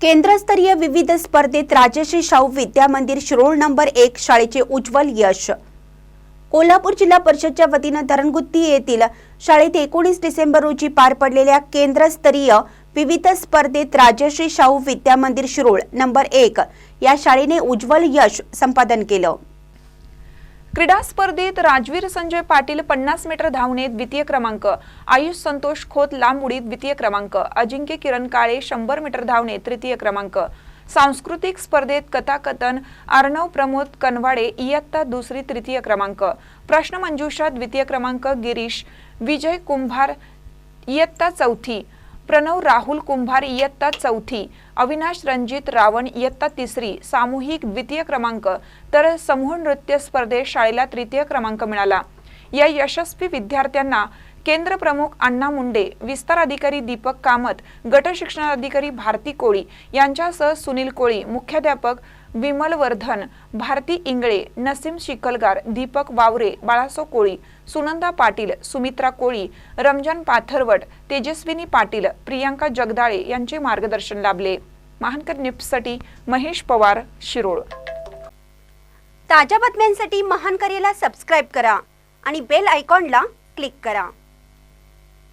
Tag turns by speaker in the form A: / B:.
A: केंद्रस्तरीय विविध स्पर्धेत राजश्री शाहू विद्या मंदिर शिरोळ नंबर एक शाळेचे उज्ज्वल यश. कोल्हापूर जिल्हा परिषदच्या वतीनं धरणगुत्ती येथील शाळेत एकोणीस डिसेंबर रोजी पार पडलेल्या केंद्रस्तरीय विविध स्पर्धेत राजश्री शाहू विद्या मंदिर शिरोळ नंबर एक या शाळेने उज्ज्वल यश संपादन केलं.
B: क्रीडा स्पर्धेत राजवीर संजय पाटील पन्नास मीटर धावणे द्वितीय क्रमांक आयुष संतोष खोत लांब उडी द्वितीय क्रमांक अजिंक्य किरण काळे शंभर मीटर धावणे तृतीय क्रमांक. सांस्कृतिक स्पर्धेत कथाकथन अर्णव प्रमोद कनवाडे इयत्ता दुसरी तृतीय क्रमांक प्रश्नमंजुषा द्वितीय क्रमांक गिरीश विजय कुंभार इयत्ता चौथी प्रणव राहुल कुंभार इयत्ता चौथी अविनाश रणजित रावण इयत्ता तिसरी सामूहिक द्वितीय क्रमांक तर समूह नृत्य स्पर्धेत शाळेला तृतीय क्रमांक मिळाला. या यशस्वी विद्यार्थ्यांना केंद्र प्रमुख अण्णा मुंडे विस्तार अधिकारी दीपक कामत गट शिक्षणाधिकारी भारती कोळी यांच्यासह सुनील कोळी मुख्याध्यापक विमल वर्धन भारती इंगळे नसीम शिकलगार दीपक वावरे बाळासो कोळी सुनंदा पाटील सुमित्रा कोळी रमजान पाथरवट तेजस्विनी पाटील प्रियांका जगदाळे यांचे मार्गदर्शन लाभले. महानकर न्यूजसाठी महेश पवार शिरोळ.
A: ताज्या बातम्यांसाठी महानकरेला सबस्क्राईब करा आणि बेल आयकॉनला क्लिक करा.